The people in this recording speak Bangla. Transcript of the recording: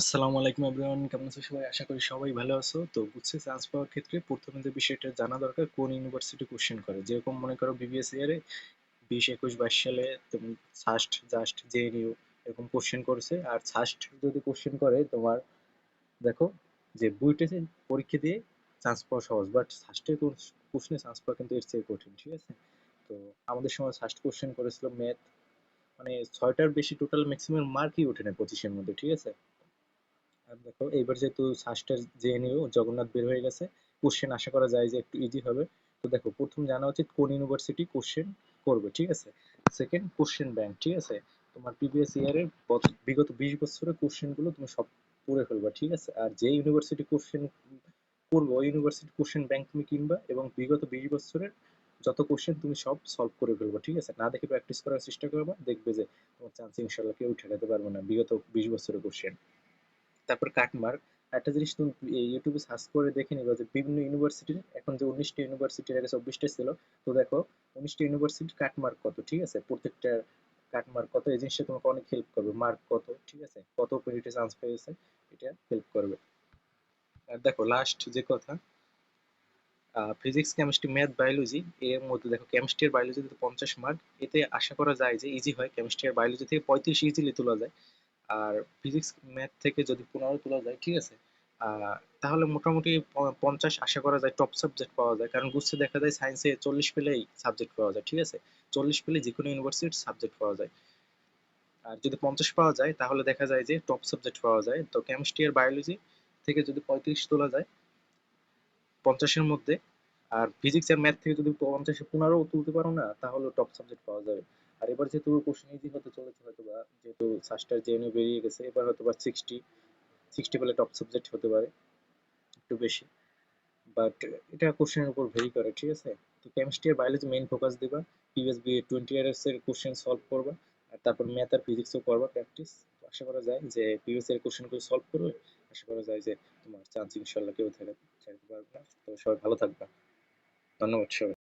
আসসালামু আলাইকুম এভরিওয়ান কেমন আছো সবাই? আশা করি সবাই ভালো আছো। তো বুঝছে চান্স পাওয়ার ক্ষেত্রে প্রথমে যে বিষয়টা জানা দরকার, কোন ইউনিভার্সিটি কোশ্চেন করে? যেরকম মনে করো বিবিএস ইয়ারে বিশ, একুশ, বাইশ সালে তুমি সাস্ট জাস্ট জেএনইউ এরকম কোশ্চেন করেছে। আর সাস্ট যদি কোশ্চেন করে, তোমার দেখো যে বুইটেসে পরীক্ষা দিয়ে চান্স পাওয়া সহজ বাট সাস্টের কোশ্চেনে চান্স পাওয়া কিন্তু এর চেয়ে কঠিন, ঠিক আছে? তো আমাদের সময় সাস্ট কোশ্চেন করেছিল ম্যাথ মানে ছয়টার বেশি টোটাল ম্যাক্সিমাম মার্কই ওঠে না পঁচিশের মধ্যে, ঠিক আছে? দেখো, এইবার যেহেতু সাস্টার জেএনইউ জগন্নাথ বের হয়ে গেছে কোশ্চেন আশা করা যায় যে একটু ইজি হবে। তো দেখো, প্রথম জানা উচিত কোন ইউনিভার্সিটি কোশ্চেন করবে, ঠিক আছে? সেকেন্ড কোশ্চেন ব্যাংক ঠিক আছে? তোমার প্রিভিয়াস ইয়ারের বিগত বিশ বছরের কোশ্চেনগুলো তুমি সব পড়ে ফেলবা, ঠিক আছে? আর যে ইউনিভার্সিটি কোশ্চেন করব, ওই ইউনিভার্সিটি কোশ্চেন ব্যাংক তুমি কিনবা এবং বিগত বিশ বছরের যত কোশ্চেন তুমি সব সলভ করে ফেলবা, ঠিক আছে? না দেখে প্র্যাকটিস করার চেষ্টা করবা, দেখবে যে তোমার চান্স ইনশাল্লাহ কেউ ঠেকাতে পারবে না বিগত বিশ বছরের কোশ্চেন তারপর কাটমার্ক একটা জিনিস তুমি ইউটিউবে সার্চ করে দেখে নিবা যে বিভিন্ন ইউনিভার্সিটির এখন যে উনিশটা ইউনিভার্সিটির আগে চব্বিশটা ছিল, তো দেখো উনিশটা ইউনিভার্সিটির কাটমার্ক কত, ঠিক আছে? প্রত্যেকটা কাটমার্ক কত, এই জিনিসটা তোমাকে অনেক হেল্প করবে। মার্ক কত, ঠিক আছে? কত পেরিটে চান্স পেয়েছে, এটা হেল্প করবে। আর দেখো লাস্ট যে কথা ফিজিক্স কেমিস্ট্রি ম্যাথ বায়োলজি এর মধ্যে দেখো কেমিস্ট্রি আর বায়োলজিতে পঞ্চাশ মার্ক এতে আশা করা যায় যে ইজি হয়। কেমিস্ট্রি আর বায়োলজি থেকে পঁয়ত্রিশ ইজিলি তোলা যায়। আর ফিজিক্স ম্যাথ থেকে যদি পনেরো তোলা যায়, ঠিক আছে? তাহলে মোটামুটি পঞ্চাশ আশা করা যায় টপ সাবজেক্ট পাওয়া যায়। কারণ বুঝতে দেখা যায় সায়েন্সে চল্লিশ পেলেই সাবজেক্ট পাওয়া যায়, ঠিক আছে? চল্লিশ পেলে যে কোনো ইউনিভার্সিটির সাবজেক্ট পাওয়া যায়। আর যদি পঞ্চাশ পাওয়া যায়, তাহলে দেখা যায় যে টপ সাবজেক্ট পাওয়া যায়। তো কেমিস্ট্রি আর বায়োলজি থেকে যদি পঁয়ত্রিশ তোলা যায় পঞ্চাশের মধ্যে, আর ফিজিক্স আর ম্যাথ থেকে যদি পঞ্চাশে পনেরো তুলতে পারো না, তাহলে টপ সাবজেক্ট পাওয়া যাবে। আর এবার যেহেতু কোশ্চেন ইজি হতে চলেছে হয়তো বা সাস্টার জেনে বেরিয়ে গেছে। এবার হয়তো বা সিক্সটি সিক্সটি পেলে টপ সাবজেক্ট হতে পারে, একটু বেশি। বাট এটা কোশ্চেনের উপর ভেরি করে, ঠিক আছে? তো কেমিস্ট্রি আর বায়োলজি মেইন ফোকাস দিবা প্রিভিয়াস বি টোয়েন্টি ইয়ার্স এর কোশ্চেন সলভ করবা, আর তারপর ম্যাথ আর ফিজিক্সও করবা প্র্যাকটিস আশা করা যায় যে প্রিভিয়াস এর কোশ্চেনগুলো সলভ করবে, আশা করা যায় যে তোমার চান্স ইনশাল্লাহ কেউ পারবে না। তো সবাই ভালো থাকবা। ধন্যবাদ সবাই